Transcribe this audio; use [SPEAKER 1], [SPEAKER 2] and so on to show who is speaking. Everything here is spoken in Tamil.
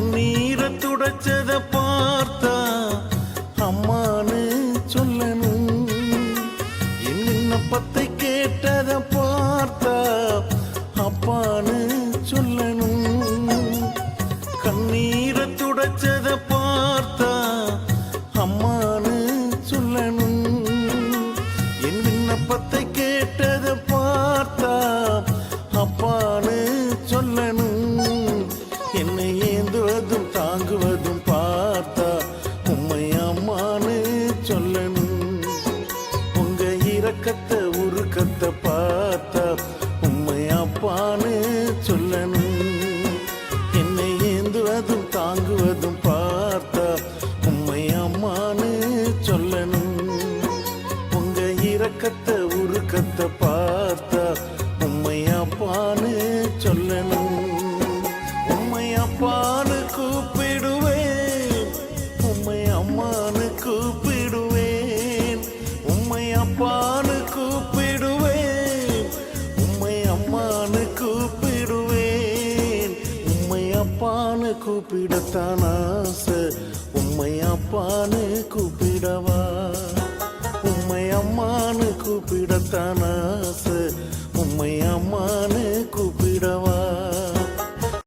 [SPEAKER 1] கண்ணீரை துடைச்சத பார்த்தா அம்மானு சொல்லணும். என் விண்ணப்பத்தை கேட்டத பார்த்தா அப்பானு சொல்லணும். கண்ணீரை துடைச்சத பார்த்தா அம்மானு சொல்லணும். என் விண்ணப்பத்தை கேட்டத பார்த்தா அப்பானு சொல்லணும். தாங்குவதும் பார்த்தா உம்மை அம்மானு சொல்லணும். உங்க இரக்கத்தை உருக்கத்தை பார்த்தா உம்மை அப்பான்னு சொல்லணும். என்னை ஏந்துவதும் தாங்குவதும் பார்த்தா உம்மை அம்மானு சொல்லணும். உங்க இரக்கத்தை உருக்கத்தை பார்த்தா உம்மை அப்பான்னு அப்பான்னு கூப்பிடுவேன். உம்மை அம்மான்னு கூப்பிடுவேன். உம்மை அப்பான்னு கூப்பிடத்தான் ஆசை. உம்மை அப்பான்னு கூப்பிடவா? உம்மை அம்மான்னு கூப்பிடத்தான் ஆசை. உம்மை அம்மான்னு